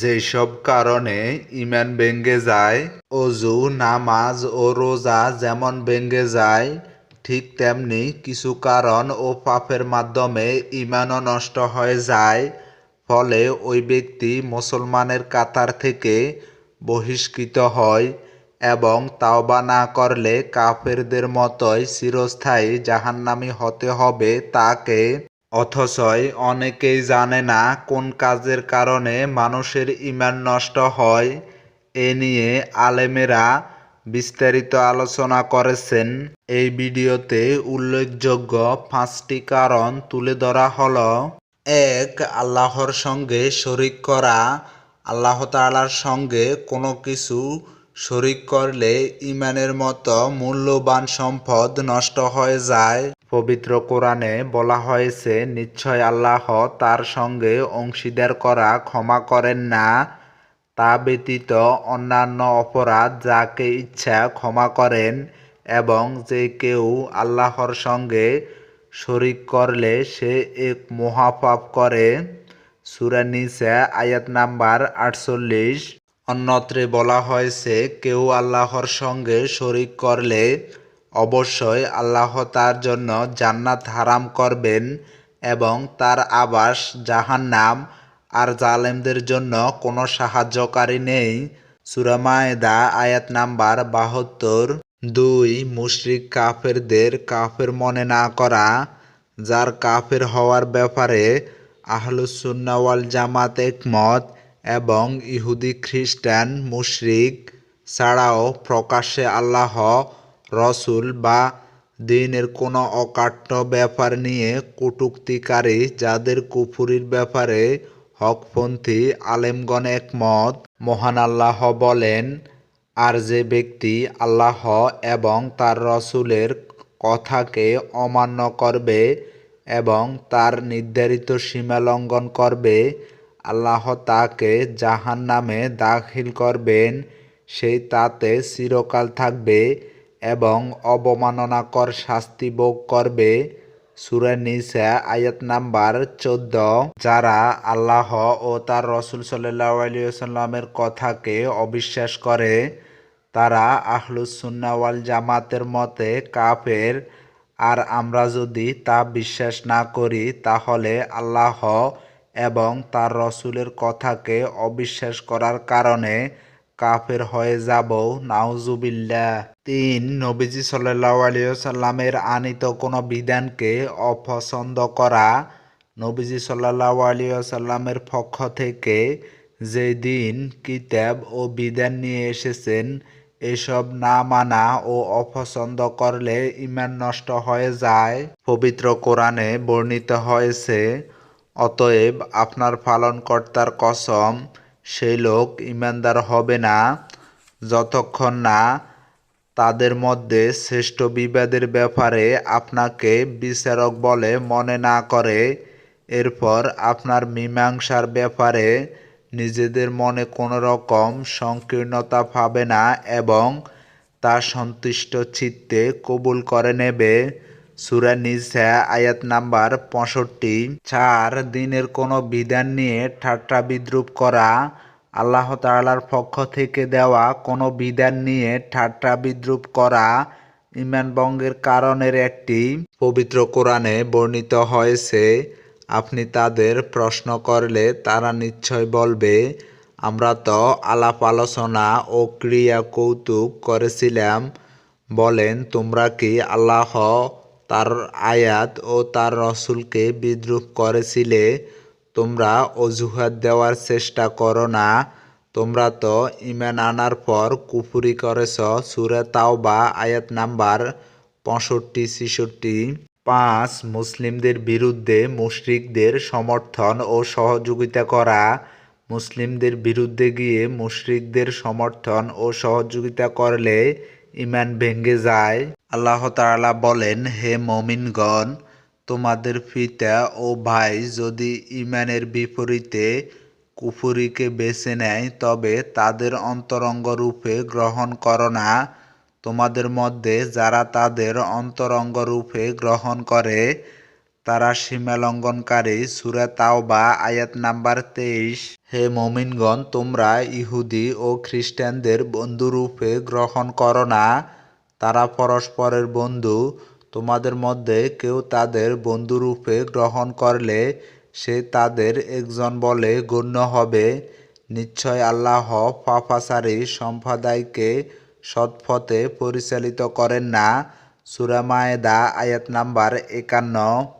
যেসব কারণে ইমান ভেঙ্গে যায়, অজু, নামাজ ও রোজা যেমন ভেঙ্গে যায়, ঠিক তেমনি কিছু কারণ ও পাপের মাধ্যমে ইমানও নষ্ট হয়ে যায়। ফলে ওই ব্যক্তি মুসলমানের কাতার থেকে বহিষ্কৃত হয় এবং তাওবা না করলে কাফেরদের মতোই চিরস্থায়ী জাহান্নামি হতে হবে। তাকে অথচই অনেকেই জানে না কোন কাজের কারণে মানুষের ইমান নষ্ট হয়। এ নিয়ে আলেমেরা বিস্তারিত আলোচনা করেছেন। এই ভিডিওতে উল্লেখযোগ্য পাঁচটি কারণ তুলে ধরা হলো। এক, আল্লাহর সঙ্গে শরিক করা। আল্লাহ তাআলার সঙ্গে কোনো কিছু শরিক করলে ইমানের মতো মূল্যবান সম্পদ নষ্ট হয়ে যায়। পবিত্র কোরআনে বলা হয়েছে, নিশ্চয় আল্লাহ তার সঙ্গে অংশীদার করা ক্ষমা করেন না। তা ব্যতীত অন্যান্য অপরাধ যাকে ইচ্ছা ক্ষমা করেন এবং যে কেউ আল্লাহর সঙ্গে শরিক করলে সে এক মহাপাপ করে। সূরা নিসা আয়াত নাম্বার আটচল্লিশ। অন্যত্রে বলা হয়েছে কেউ আল্লাহর সঙ্গে শরিক করলে অবশ্যই আল্লাহ তার জন্য জান্নাত হারাম করবেন এবং তার আবাস জাহান্নাম আর জালেমদের জন্য কোনো সাহায্যকারী নেই। সূরা মায়েদা, আয়াত নাম্বার বাহাত্তর। দুই, মুশরিক কাফেরদের কাফের মনে না করা, যার কাফের হওয়ার ব্যাপারে আহলুসুন্না ওয়াল জামাত একমত। এবং ইহুদি খ্রিস্টান, মুশরিক ছাড়াও প্রকাশ্যে আল্লাহ, রসুল বা দিনের কোনো অকাট্য ব্যাপার নিয়ে কটূক্তিকারী যাদের কুফুরির ব্যাপারে হকপন্থী আলেমগণ একমত, মহান আল্লাহ বলেন, আর যে ব্যক্তি আল্লাহ এবং তার রসুলের কথাকে অমান্য করবে এবং তার নির্ধারিত সীমা লঙ্ঘন করবে আল্লাহ তাকে জাহান নামে দাখিল করবেন, সেই তাতে চিরকাল থাকবে এবং অবমাননাকর শাস্তি ভোগ করবে। সুরা নিসা আয়াত নাম্বার চোদ্দ। যারা আল্লাহ ও তার রসুল সাল্লাহ আলিয়াল্লামের কথাকে অবিশ্বাস করে, তারা আহলুসুন্না ওয়াল জামাতের মতে কাফের। আর আমরা যদি তা বিশ্বাস না করি, তাহলে আল্লাহ এবং তার রসুলের কথাকে অবিশ্বাস করার কারণে কাফের হয়ে যাব। নাউজুবিল্লাহ। তিন, নবীজি সাল্লাহ আলিয়াল্লামের আনিত কোনো বিধানকে অপছন্দ করা। নবীজি সাল্লাহ আলিয়াল্লামের পক্ষ থেকে যে দিন কিতাব ও বিধান নিয়ে এসেছেন, এসব না মানা ও অপছন্দ করলে ইমান নষ্ট হয়ে যায়। পবিত্র কোরআনে বর্ণিত হয়েছে অতএব আপনার পালনকর্তার কসম, সেই লোক ইমানদার হবে না, যতক্ষণ না তাদের মধ্যে শ্রেষ্ঠ বিবাদের ব্যাপারে আপনাকে বিচারক বলে মনে না করে, এরপর আপনার মীমাংসার ব্যাপারে নিজেদের মনে কোনো রকম সংকীর্ণতা পাবে না এবং তা সন্তুষ্ট চিত্তে কবুল করে নেবে। সুরা নিসা, আয়াত নাম্বার পঁয়ষট্টি। চার, দিনের কোনো বিধান নিয়ে ঠাট্টা বিদ্রুপ করা, আল্লাহ তাআলার পক্ষ থেকে দেওয়া কোনো বিধান নিয়ে ঠাট্টা বিদ্রুপ করা ইমান বঙ্গের কারণের একটি। পবিত্র কোরআনে বর্ণিত হয়েছে, আপনি তাদের প্রশ্ন করলে তারা নিশ্চয় বলবে, আমরা তো আলাপ আলোচনা ও ক্রিয়া কৌতুক করেছিলাম। বলেন, তোমরা কি আল্লাহ তার আয়াত ও তার রসুলকে বিদ্রুপ করেছিলে, তোমরা অজুহাত দেওয়ার চেষ্টা করো না। তোমরা তো ইমান আনার পর কুফুরি করেছ, সুরে তাওবা, আয়াত নাম্বার পঁয়ষট্টি, ছেষট্টি। পাঁচ, মুসলিমদের বিরুদ্ধে মুশরিকদের সমর্থন ও সহযোগিতা করা। মুসলিমদের বিরুদ্ধে গিয়ে মুশরিকদের সমর্থন ও সহযোগিতা করলে ইমান ভেঙ্গে যায়। আল্লাহ তাআলা বলেন, হে মমিনগণ, তোমাদের পিতা ও ভাই যদি ইমানের বিপরীতে কুফুরিকে বেছে নেয়, তবে তাদের অন্তরঙ্গ রূপে গ্রহণ করো না। তোমাদের মধ্যে যারা তাদের অন্তরঙ্গ রূপে গ্রহণ করে, তারা সীমা লঙ্ঘনকারী। সুরা তাওবা, আয়াত নাম্বার তেইশ। হে মমিনগণ, তোমরা ইহুদি ও খ্রিস্টানদের বন্ধুরূপে গ্রহণ করো না। তারা পরস্পরের বন্ধু। তোমাদের মধ্যে কেউ তাদের বন্ধুরূপে গ্রহণ করলে সে তাদের একজন বলে গণ্য হবে। নিশ্চয় আল্লাহ পাপাচারী সম্প্রদায়কে সৎপথে পরিচালিত করেন না। সুরামায়দা আয়াত নাম্বার একান্ন।